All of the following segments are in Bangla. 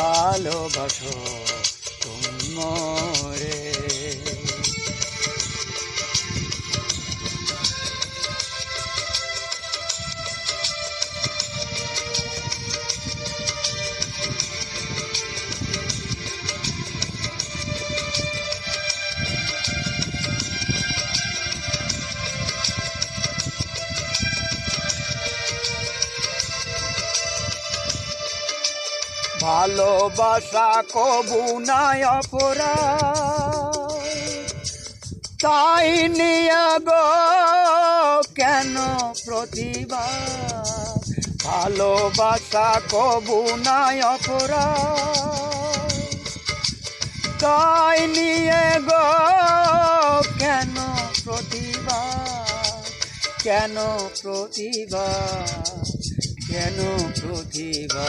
ভালোবাসো তুমি মরে। ভালোবাসা কবু নাই অপরা তাই নিয়ে গো, কেন প্রতিভা ভালোবাসা কবু নাই অপরা তাই নিয়ে কেন প্রতিভা কেন প্রতিভা কেন প্রতিভা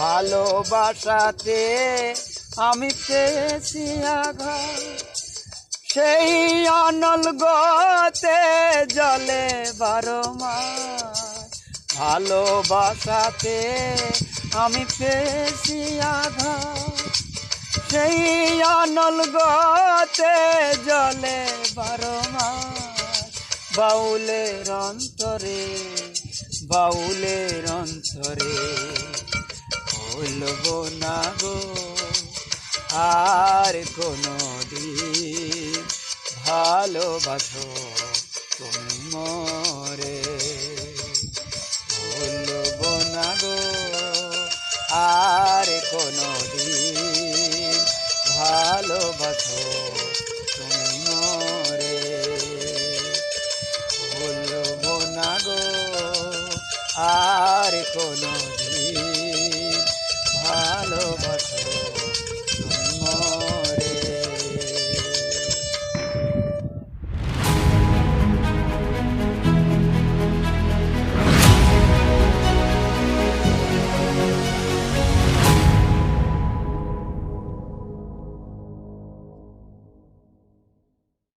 ভালোবাসাতে আমি পেয়েছি আঘাত। সেই অনল গতে জলে বারো ভালোবাসাতে আমি পেয়েছি আঘাত। সেই অনল গতে জলে বারো মাস। বাউলের অন্তরে বাউলের অন্তরে। বলব না গো, আর কোনো দিন ভালোবাসো তুমি মরে। বলব না গো, আর কোনো দিন ভালোবাসো তুমি মরে। বলব না গো, আর কোনো ভালোবাসা